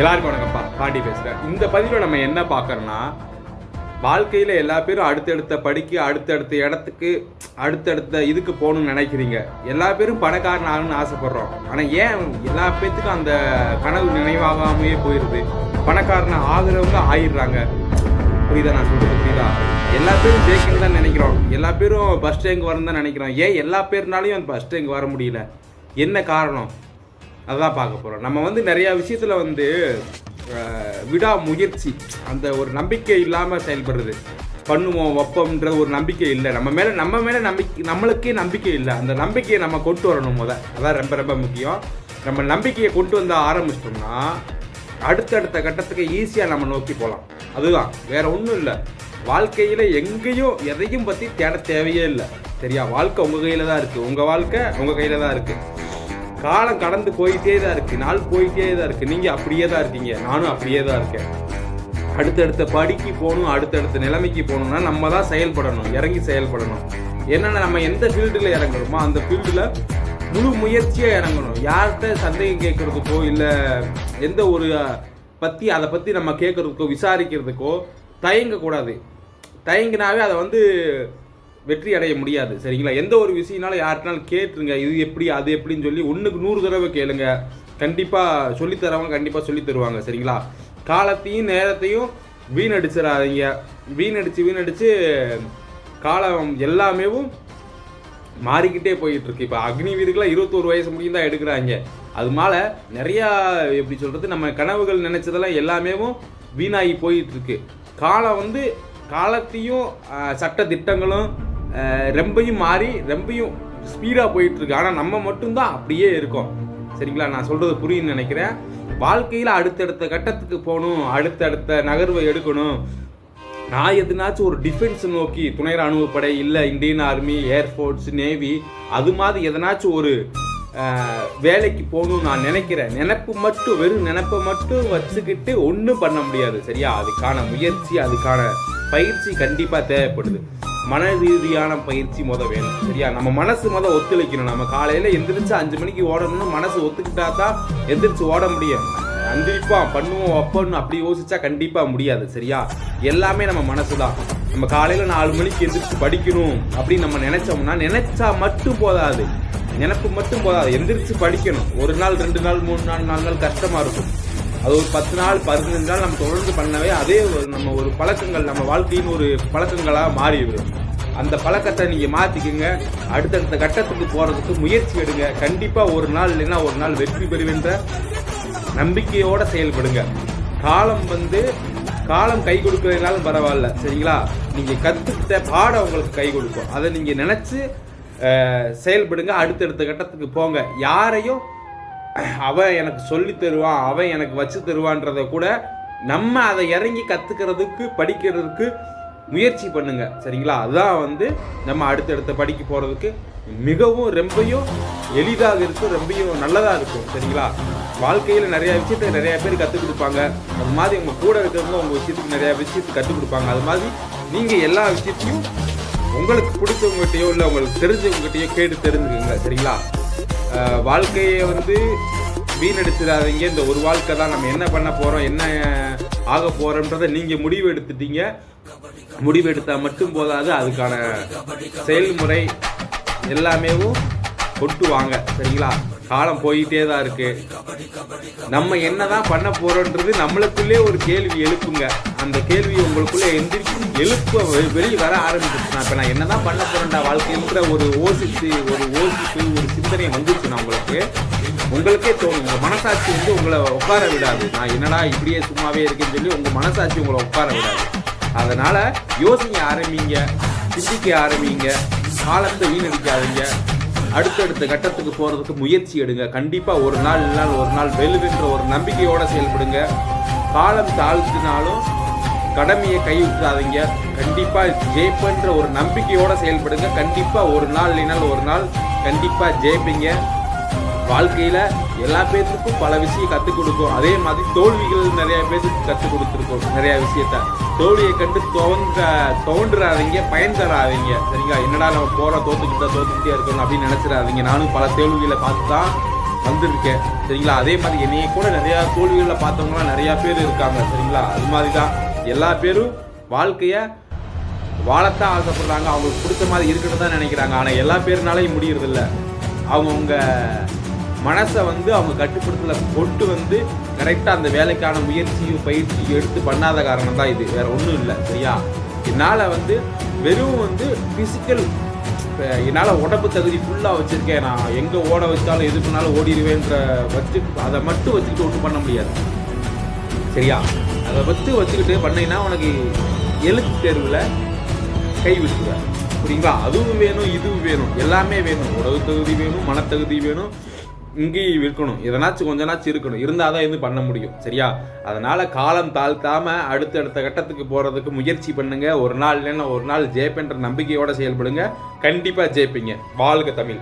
எல்லாருக்கும் வணக்கம்ப்பா. பாண்டி பேசுகிறேன் இந்த பதிவில் நம்ம என்ன பார்க்குறோன்னா வாழ்க்கையில் எல்லா பேரும் அடுத்தடுத்த படிக்க அடுத்தடுத்த இடத்துக்கு அடுத்தடுத்த இதுக்கு போகணும்னு நினைக்கிறீங்க. எல்லா பேரும் பணக்காரன் ஆகணும்னு ஆசைப்படுறோம். ஆனால் ஏன் எல்லா பேர்த்துக்கும் அந்த கனவு நினைவாகாமையே போயிடுது பணக்காரன் ஆகுறவங்க ஆயிடுறாங்க. புரியுதா நான் சொல்கிறது புரியுதா? எல்லா பேரும் ஜெயிக்கணும் தான் நினைக்கிறோம். எல்லா பேரும் பஸ் ஸ்டேங்க் வரணும் தான் நினைக்கிறோம். ஏன் எல்லா பேர்னாலையும் அந்த பஸ் ரேங்க் வர முடியல? என்ன காரணம்? அதான் பார்க்க போகிறோம் நம்ம வந்து நிறையா விஷயத்தில் வந்து விடா முயற்சி அந்த ஒரு நம்பிக்கை இல்லாமல் செயல்படுறது. பண்ணுவோம் வைப்போம்ன்ற ஒரு நம்பிக்கை இல்லை. நம்ம மேலே நம்ம மேலே நம்பிக்கை நம்மளுக்கே நம்பிக்கை இல்லை. அந்த நம்பிக்கையை நம்ம கொண்டு வரணும் முத. அதான் ரொம்ப ரொம்ப முக்கியம். நம்ம நம்பிக்கையை கொண்டு வந்து ஆரம்பிச்சிட்டோம்னா அடுத்தடுத்த கட்டத்துக்கு ஈஸியாக நம்ம நோக்கி போகலாம் அதுதான். வேற ஒன்றும் இல்லை. வாழ்க்கையில் எங்கேயும் எதையும் பற்றி தேட தேவையே இல்லை. சரியா? வாழ்க்கை உங்கள் கையில் தான் இருக்குது உங்கள் வாழ்க்கை உங்கள் கையில் தான் இருக்குது காலம் கடந்து போயிட்டே தான் இருக்கு. நாள் போயிட்டே தான் இருக்கு. நீங்க அப்படியே தான் இருக்கீங்க. நானும் அப்படியே தான் இருக்கேன். அடுத்தடுத்த படிக்கு போகணும் அடுத்தடுத்த நிலைமைக்கு போகணும்னா நம்ம தான் செயல்படணும் இறங்கி செயல்படணும். என்னென்ன நம்ம எந்த ஃபீல்டில் இறங்குறோமோ அந்த ஃபீல்டில் முழு முயற்சியாக இறங்கணும். யார்கிட்ட சந்தேகம் கேட்கறதுக்கோ இல்லை எந்த ஒரு பற்றி அதை பற்றி நம்ம கேட்கறதுக்கோ விசாரிக்கிறதுக்கோ தயங்கக்கூடாது. தயங்கினாவே அதை வந்து வெற்றி அடைய முடியாது. சரிங்களா? எந்த ஒரு விஷயம்னாலும் யார்கிட்டனாலும் கேட்டுருங்க. இது எப்படி அது எப்படின்னு சொல்லி ஒன்றுக்கு நூறு தடவை கேளுங்க. கண்டிப்பாக சொல்லித்தரவங்க கண்டிப்பாக சொல்லி தருவாங்க சரிங்களா? காலத்தையும் நேரத்தையும் வீணடிச்சிடாதீங்க. வீணடிச்சு வீணடிச்சு காலம் எல்லாமேவும் மாறிக்கிட்டே போயிட்டுருக்கு. இப்போ அக்னி வீருக்குலாம் இருபத்தோரு வயசு முடியும் தான் எடுக்கிறாங்க. அது மேலே நிறையா எப்படி சொல்கிறது நம்ம கனவுகள் நினச்சதெல்லாம் எல்லாமேவும் வீணாகி போயிட்டுருக்கு. காலம் வந்து காலத்தையும் சட்ட திட்டங்களும் ரொம்பையும் மாறி ரொம்பையும் ஸ்பீடாக போயிட்டுருக்கு. ஆனால் நம்ம மட்டும்தான் அப்படியே இருக்கோம். சரிங்களா? நான் சொல்கிறது புரியுன்னு நினைக்கிறேன். வாழ்க்கையில் அடுத்தடுத்த கட்டத்துக்கு போகணும். அடுத்தடுத்த நகர்வை எடுக்கணும். நான் எதுனாச்சும் ஒரு டிஃபென்ஸ் நோக்கி துணை ராணுவப்படை இல்லை இந்தியன் ஆர்மி ஏர்ஃபோர்ஸ் நேவி அது மாதிரி எதனாச்சும் ஒரு வேலைக்கு போகணும்னு நான் நினைக்கிறேன். நினப்பு மட்டும் வெறும் நினப்பை மட்டும் வச்சுக்கிட்டு ஒன்றும் பண்ண முடியாது. சரியா? அதுக்கான முயற்சி அதுக்கான பயிற்சி கண்டிப்பாக தேவைப்படுது. மன ரீதியான பயிற்சி முத வேணும். சரியா? நம்ம மனசு முத ஒத்துழைக்கணும். நம்ம காலையில் எந்திரிச்சு அஞ்சு மணிக்கு ஓடணும்னு மனசு ஒத்துக்கிட்டா தான் எந்திரிச்சு ஓட முடியும். அந்திரிப்பான் பண்ணுவோம் அப்பன்னு அப்படி யோசிச்சா கண்டிப்பா முடியாது. சரியா? எல்லாமே நம்ம மனசு தான். நம்ம காலையில நாலு மணிக்கு எந்திரிச்சு படிக்கணும் அப்படின்னு நம்ம நினைச்சோம்னா நினைச்சா மட்டும் போதாது. நினப்பு மட்டும் போதாது. எந்திரிச்சு படிக்கணும். ஒரு நாள் ரெண்டு நாள் மூணு நாள் நாலு நாள் கஷ்டமா இருக்கும். அது ஒரு பத்து நாள் பதினஞ்சு நாள் நம்ம தொடர்ந்து பண்ணவே அதே ஒரு நம்ம ஒரு பழக்கங்கள் நம்ம வாழ்க்கையின் ஒரு பழக்கங்களா மாறிவிடும். அந்த பழக்கத்தை நீங்க மாத்திக்கங்க. அடுத்தடுத்த கட்டத்துக்கு போறதுக்கு முயற்சி எடுங்க. கண்டிப்பா ஒரு நாள் இல்லைன்னா ஒரு நாள் வெற்றி பெறுவென்ற நம்பிக்கையோட செயல்படுங்க. காலம் வந்து காலம் கை கொடுக்கறதுனாலும் பரவாயில்ல சரிங்களா? நீங்க கத்துக்கிட்ட பாடம் உங்களுக்கு கை கொடுக்கும். அதை நீங்க நினைச்சு செயல்படுங்க. அடுத்தடுத்த கட்டத்துக்கு போங்க. யாரையும் அவன் எனக்கு சொல்லி தருவான் அவன் எனக்கு வச்சு தருவான்றத கூட நம்ம அதை இறங்கி கற்றுக்கிறதுக்கு படிக்கிறதுக்கு முயற்சி பண்ணுங்க. சரிங்களா? அதுதான் வந்து நம்ம அடுத்தடுத்த படிக்க போகிறதுக்கு மிகவும் ரொம்பையும் எளிதாக இருக்கும் ரொம்பையும் நல்லதாக இருக்கும். சரிங்களா? வாழ்க்கையில் நிறையா விஷயத்த நிறைய பேர் கற்றுக் கொடுப்பாங்க. அது மாதிரி உங்கள் கூட இருக்கிறவங்க உங்கள் விஷயத்துக்கு நிறையா விஷயத்துக்கு கற்றுக் கொடுப்பாங்க. அது மாதிரி நீங்கள் எல்லா விஷயத்தையும் உங்களுக்கு பிடிச்சவங்ககிட்டயோ இல்லை உங்களுக்கு தெரிஞ்சவங்ககிட்டயோ கேட்டு தெரிஞ்சுக்கோங்க. சரிங்களா? வாழ்க்கையை வந்து வீணடிச்சிடாதீங்க. இந்த ஒரு வாழ்க்கை தான் நம்ம என்ன பண்ண போகிறோம் என்ன ஆக போறோம்ன்றதை நீங்கள் முடிவு எடுத்துட்டீங்க. முடிவு எடுத்தால் மட்டும் போதாது அதுக்கான செயல்முறை எல்லாமேவும் கொண்டு வாங்க. சரிங்களா? காலம் போயிட்டே தான் இருக்கு. நம்ம என்னதான் பண்ண போறோன்றது நம்மளுக்குள்ளே ஒரு கேள்வி எழுப்புங்க. அந்த கேள்வி உங்களுக்குள்ளே எந்திரிச்சு எழுப்ப வெ- வெளியே வர ஆரம்பிச்சிருச்சு இப்போ நான் என்னதான் பண்ண போறேன்டா வாழ்க்கைன்ற ஒரு ஓசித்து ஒரு ஓசிப்பு ஒரு சிந்தனை வந்துச்சுன்னா உங்களுக்கு உங்களுக்கே தோணும். உங்கள் மனசாட்சி வந்து உங்களை உட்கார விடாது. நான் என்னடா இப்படியே சும்மாவே இருக்கேன்னு சொல்லி உங்கள் மனசாட்சி உங்களை உட்கார விடாது. அதனால் யோசிக்க ஆரம்பிங்க சிந்திக்க ஆரம்பிங்க காலத்தை வீணடிக்காதீங்க. அடுத்தடுத்த கட்டத்துக்கு போகிறதுக்கு முயற்சி எடுங்க. கண்டிப்பாக ஒரு நாள் இல்லைனாலும் ஒரு நாள் வெல்லுவென்ற ஒரு நம்பிக்கையோடு செயல்படுங்க. காலம் தாழ்த்தினாலும் கடமையை கைவிட்டுறாதீங்க. கண்டிப்பாக ஜெயிப்புன்ற ஒரு நம்பிக்கையோட செயல்படுங்க. கண்டிப்பாக ஒரு நாள் இல்லைனால் ஒரு நாள் கண்டிப்பாக ஜெயிப்பீங்க. வாழ்க்கையில் எல்லா பேர்த்துக்கும் பல விஷயம் கற்றுக் கொடுக்கும். அதே மாதிரி தோல்விகள் நிறைய பேர்த்துக்கு கற்றுக் கொடுத்துருக்கோம். நிறைய விஷயத்த. தோல்வியை கண்டு தோன்ற தோன்றாதீங்க பயன் தராதீங்க. சரிங்களா? என்னடா நம்ம போகிற தோற்றுக்கிட்டா தோத்துக்கிட்டே இருக்கணும் அப்படின்னு நினச்சிடாதீங்க. நானும் பல தோல்விகளை பார்த்து தான் வந்திருக்கேன். சரிங்களா? அதே மாதிரி என்னையை கூட நிறையா தோல்விகளில் பார்த்தவங்களாம் நிறையா பேர் இருக்காங்க. சரிங்களா? அது மாதிரி தான் எல்லா பேரும் வாழ்க்கைய வாழத்தான் ஆசைப்படுறாங்க. அவங்களுக்கு பிடிச்ச மாதிரி இருக்கணும் தான் நினைக்கிறாங்க. ஆனால் எல்லா பேருனாலையும் முடியறதில்ல. அவங்கவுங்க மனசை வந்து அவங்க கட்டுப்படுத்தல கொண்டு வந்து கரெக்டாக அந்த வேலைக்கான முயற்சியும் பயிற்சியும் எடுத்து பண்ணாத காரணம் தான் இது. வேற ஒன்றும் இல்லை. சரியா? என்னால் வந்து வெறும் வந்து ஃபிசிக்கல் என்னால் உடம்பு தகுதி ஃபுல்லாக வச்சுருக்கேன். நான் எங்கே ஓட வச்சாலும் எது பண்ணாலும் ஓடிடுவேன்ற வச்சு அதை மட்டும் வச்சுக்கிட்டு ஒன்றும் பண்ண முடியாது. சரியா? அதை வச்சு வச்சுக்கிட்டு பண்ணீங்கன்னா உனக்கு எழுத்து தேர்வில் கை விட்டுருவேன் புரியுங்களா அதுவும் வேணும் இதுவும் வேணும். எல்லாமே வேணும். உடவு தகுதி வேணும் மனத்தகுதி வேணும். இங்கேயும் இருக்கணும். எதனாச்சும் கொஞ்சனாச்சும் இருக்கணும். இருந்தால் தான் இது பண்ண முடியும். சரியா? அதனால் காலம் தாழ்த்தாமல் அடுத்தடுத்த கட்டத்துக்கு போகிறதுக்கு முயற்சி பண்ணுங்க. ஒரு நாள் இல்லைன்னா ஒரு நாள் ஜெயிப்பேன்ற நம்பிக்கையோடு செயல்படுங்க. கண்டிப்பாக ஜெயிப்பீங்க. வாழ்க தமிழ்.